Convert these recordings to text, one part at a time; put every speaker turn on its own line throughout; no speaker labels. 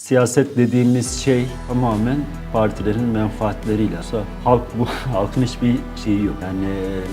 Siyaset dediğimiz şey tamamen partilerin menfaatleriyle. Yoksa halk bu halkın hiçbir şeyi yok. Yani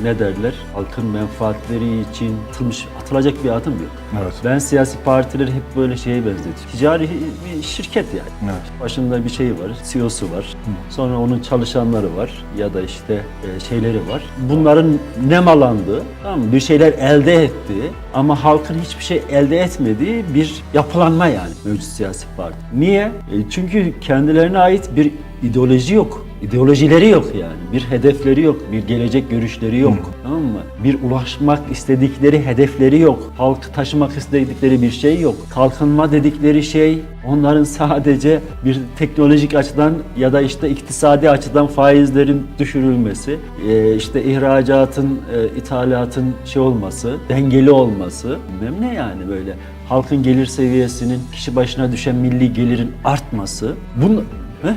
ne derler? Halkın menfaatleri için atılmış, atılacak bir adım yok.
Evet.
Ben siyasi partileri hep böyle şeye benzetiyorum. Ticari bir şirket yani.
Evet.
Başında bir şey var, CEO'su var. Sonra onun çalışanları var ya da işte e, şeyleri var. Bunların nemalandığı, tamam mı? bir şeyler elde ettiği ama halkın hiçbir şey elde etmediği bir yapılanma yani mevcut siyasi parti. Niye? E, çünkü kendilerine ait bir ideoloji yok. İdeolojileri yok yani. Bir hedefleri yok, bir gelecek görüşleri yok. Tamam mı? Bir ulaşmak istedikleri hedefleri yok. Halkı taşımak istedikleri bir şey yok. Kalkınma dedikleri şey onların sadece bir teknolojik açıdan ya da işte iktisadi açıdan faizlerin düşürülmesi, e, işte ihracatın, e, ithalatın şey olması, dengeli olması, bilmem ne yani böyle halkın gelir seviyesinin kişi başına düşen milli gelirin artması. Bunun He?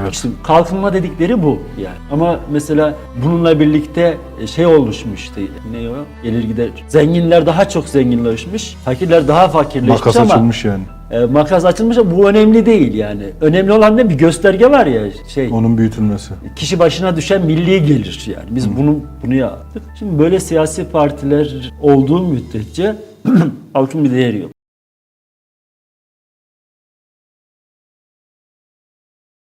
Evet.
İşte kalkınma dedikleri bu yani. Ama mesela bununla birlikte şey oluşmuş işte ne o? Gelir gider. Zenginler daha çok zenginleşmiş, fakirler daha fakirleşmiş
Makas
ama
açılmış yani.
e, makas açılmış ama bu önemli değil yani. Önemli olan ne bir gösterge var ya şey.
Onun büyütülmesi.
Kişi başına düşen milli gelir yani. Biz bunu bunu yaptık. Şimdi böyle siyasi partiler olduğu müddetçe halkın bir değeri yok.